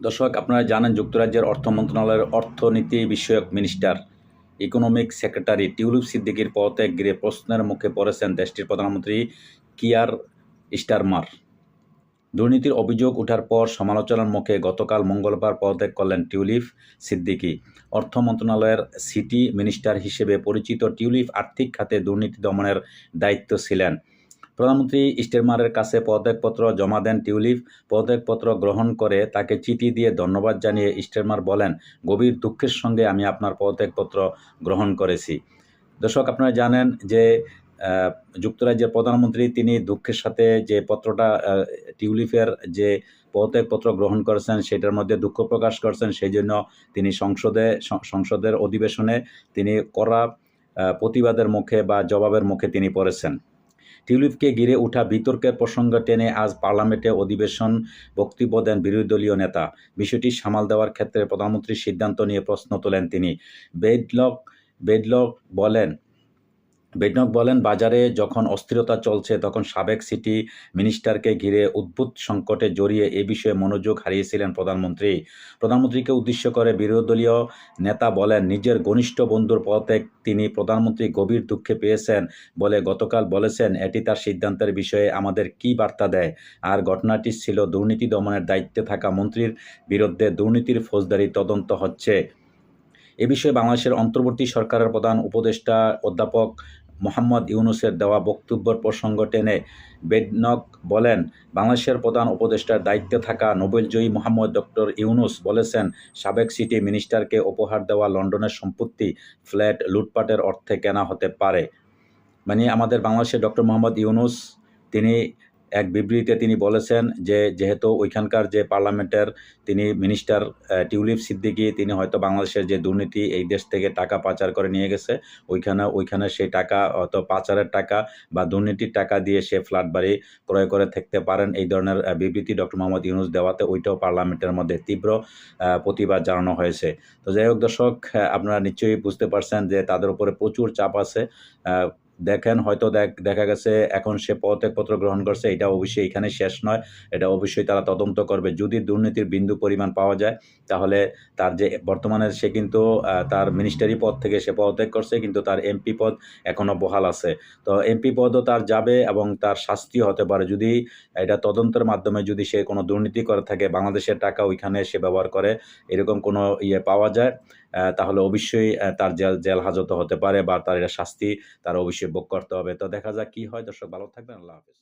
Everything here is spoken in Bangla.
দর্শক, আপনারা জানেন যুক্তরাজ্যের অর্থ মন্ত্রণালয়ের অর্থনীতি বিষয়ক মিনিস্টার, ইকোনমিক সেক্রেটারি টিউলিপ সিদ্দিকির পদত্যাগ ঘিরে প্রশ্নের মুখে পড়েছেন দেশটির প্রধানমন্ত্রী কিয়ার স্টারমার। দুর্নীতির অভিযোগ ওঠার পর সমালোচনার মুখে গতকাল মঙ্গলবার পদত্যাগ করলেন টিউলিপ সিদ্দিকি। অর্থ মন্ত্রণালয়ের সিটি মিনিস্টার হিসেবে পরিচিত টিউলিপ আর্থিক খাতে দুর্নীতি দমনের দায়িত্ব ছিলেন। প্রধানমন্ত্রী স্টেরমারের কাছে পদত্যাগপত্র জমা দেন টিউলিপ। পদত্যাগপত্র গ্রহণ করে তাকে চিঠি দিয়ে ধন্যবাদ জানিয়ে স্টেরমার বলেন গভীর দুঃখের সঙ্গে আমি আপনার পদত্যাগপত্র গ্রহণ করেছি। দর্শক আপনারা জানেন যে যুক্তরাজ্যের প্রধানমন্ত্রী তিনি দুঃখের সাথে যে পত্রটা আহ, টিউলিপের যে পদত্যাগপত্র গ্রহণ করেছেন সেটার মধ্যে দুঃখ প্রকাশ করছেন। সেই জন্য তিনি সংসদে সংসদের অধিবেশনে তিনি করা প্রতিবাদের মুখে বা জবাবের মুখে তিনি পড়েছেন। টিউলিপকে ঘিরে ওঠা বিতর্কের প্রসঙ্গ টেনে আজ পার্লামেন্টে অধিবেশন বক্তব্য দেন বিরোধী দলীয় নেতা। বিষয়টি সামাল দেওয়ার ক্ষেত্রে প্রধানমন্ত্রীর সিদ্ধান্ত নিয়ে প্রশ্ন তোলেন তিনি। বেডলক বেডলক বলেন বেডনক বলেন, বাজারে যখন অস্থিরতা চলছে, তখন সাবেক সিটি মিনিস্টারকে ঘিরে উদ্ভূত সংকটে জড়িয়ে এ বিষয়ে মনোযোগ হারিয়েছিলেন প্রধানমন্ত্রী। প্রধানমন্ত্রীকে উদ্দেশ্য করে বিরোধী দলীয় নেতা বলেন, নিজের ঘনিষ্ঠ বন্ধুর পদত্যাগ তিনি প্রধানমন্ত্রী গভীর দুঃখে পেয়েছেন বলে গতকাল বলেছেন। এটি তার সিদ্ধান্তের বিষয়ে আমাদের কী বার্তা দেয়? আর ঘটনাটি ছিল দুর্নীতি দমনের দায়িত্বে থাকা মন্ত্রীর বিরুদ্ধে দুর্নীতির ফৌজদারি তদন্ত হচ্ছে। এ বিষয়ে বাংলাদেশের অন্তর্বর্তী সরকারের প্রধান উপদেষ্টা অধ্যাপক মোহাম্মদ ইউনুসের দেওয়া বক্তব্যের প্রসঙ্গ টেনে বেডনক বলেন, বাংলাদেশের প্রধান উপদেষ্টার দায়িত্বে থাকা নোবেলজয়ী মোহাম্মদ ডক্টর ইউনুস বলেছেন, সাবেক সিটি মিনিস্টারকে উপহার দেওয়া লন্ডনের সম্পত্তি, ফ্ল্যাট, লুটপাটের অর্থে কেনা হতে পারে। মানে আমাদের বাংলাদেশের ডক্টর মোহাম্মদ ইউনুস, তিনি এক বিবৃতিতে তিনি বলেছেন যে, যেহেতু ওইখানকার যে পার্লামেন্টের তিনি মিনিস্টার টিউলিপ সিদ্দিকি, তিনি হয়তো বাংলাদেশের যে দুর্নীতি এই দেশ থেকে টাকা পাচার করে নিয়ে গেছে, ওইখানে ওইখানে সেই টাকা হয়তো পাচারের টাকা বা দুর্নীতির টাকা দিয়ে সে ফ্ল্যাট বাড়ি ক্রয় করে থাকতে পারেন, এই ধরনের বিবৃতি ডক্টর মোহাম্মদ ইউনুস দেওয়াতে ওইটাও পার্লামেন্টের মধ্যে তীব্র প্রতিবাদ জানানো হয়েছে। তো যাই হোক দর্শক আপনারা নিশ্চয়ই বুঝতে পারছেন যে তাদের উপরে প্রচুর চাপ আছে দেখেন, হয়তো দেখ- দেখা গেছে এখন সে পদত্যাগপত্র গ্রহণ করছে, এটা অবশ্যই এখানে শেষ নয়, এটা অবশ্যই তারা তদন্ত করবে। যদি দুর্নীতির বিন্দু পরিমাণ পাওয়া যায়, তাহলে তার যে বর্তমানে সে কিন্তু তার মিনিস্টারি পদ থেকে সে পদত্যাগ করছে, কিন্তু তার এমপি পদ এখনও বহাল আছে। তো এমপি পদও তার যাবে এবং তার শাস্তি হতে পারে। যদি এটা তদন্তের মাধ্যমে যদি সে কোনো দুর্নীতি করে থাকে, বাংলাদেশের টাকা ওইখানে সে ব্যবহার করে, এরকম কোনো ইয়ে পাওয়া যায় তাহলে অবশ্যই তার জেল জেল হাজত হতে পারে বা তার এটা শাস্তি তার অবশ্যই ভোগ করতে হবে। তো দেখা যাক কি হয়। দর্শক, ভালো থাকবেন। আল্লাহ হাফেজ।